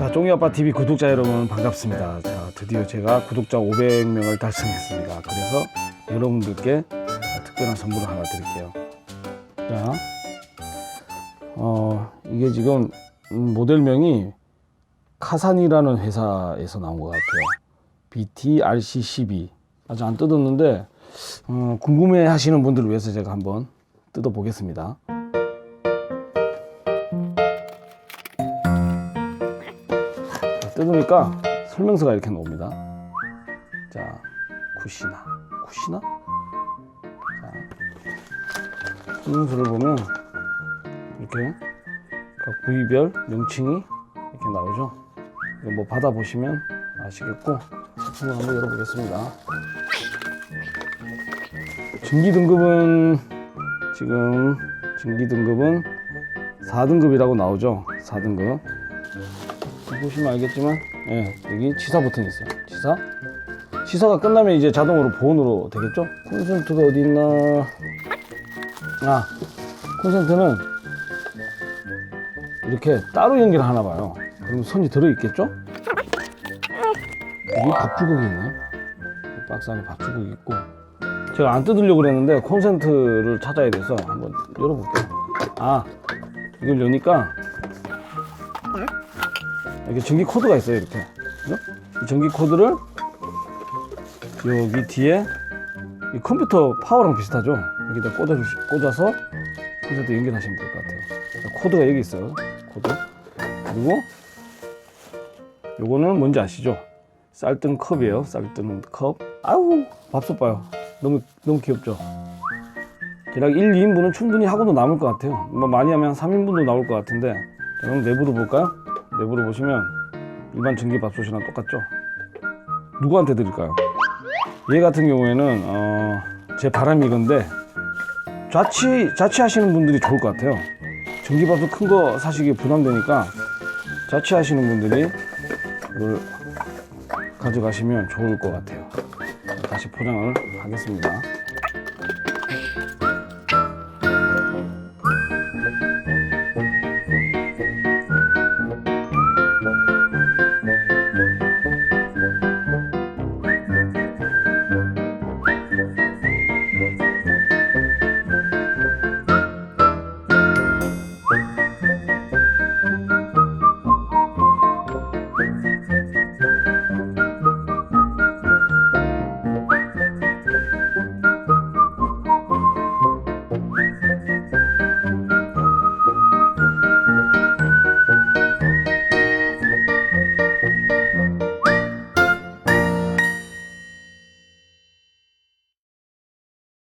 자, 쫑이아빠 TV 구독자 여러분 반갑습니다. 자, 드디어 제가 구독자 500명을 달성했습니다. 그래서 여러분들께 특별한 선물을 하나 드릴게요. 자, 어, 이게 지금 음, 모델명이 카산이라는 회사에서 나온 것 같아요. BTRC12. 아직 안 뜯었는데, 어, 궁금해 하시는 분들을 위해서 제가 한번 뜯어 보겠습니다. 뜯으니까 설명서가 이렇게 나옵니다. 자, 쿠시나. 쿠시나? 자, 설명서를 보면 이렇게 각 부위별 명칭이 이렇게 나오죠. 이거 뭐 받아보시면 아시겠고, 제품을 한번 열어보겠습니다. 증기 등급은 지금 증기 등급은 4등급이라고 나오죠. 4등급. 보시면 알겠지만, 예, 여기 치사 버튼이 있어요. 치사. 치사가 끝나면 이제 자동으로 보온으로 되겠죠? 콘센트가 어디 있나? 아, 콘센트는 이렇게 따로 연결 하나 봐요. 그럼 선이 들어있겠죠? 여기 밥 주걱이 있네. 이 박스 안에 밥 주걱이 있고. 제가 안 뜯으려고 그랬는데 콘센트를 찾아야 돼서 한번 열어볼게요. 아, 이걸 여니까 이렇게 전기 코드가 있어요. 이렇게. 이 전기 코드를 여기 뒤에 이 컴퓨터 파워랑 비슷하죠? 여기다 꽂아 꽂아서 콘센트 연결하시면 될 것 같아요. 자, 코드가 여기 있어요. 코드. 그리고 요거는 뭔지 아시죠? 쌀뜨는 컵이에요. 쌀뜨는 컵. 아우 밥솥 봐요. 너무 너무 귀엽죠? 대략 1, 2인분은 충분히 하고도 남을 것 같아요. 뭐 많이 하면 3인분도 나올 것 같은데. 자, 그럼 내부로 볼까요? 내부로 보시면 일반 전기 밥솥이랑 똑같죠? 누구한테 드릴까요? 얘 같은 경우에는 어, 제 바람이 이건데 자취 자취하시는 분들이 좋을 것 같아요. 전기밥솥 큰 거 사시기 부담되니까 자취하시는 분들이 이걸 가져가시면 좋을 것 같아요. 다시 포장을 하겠습니다.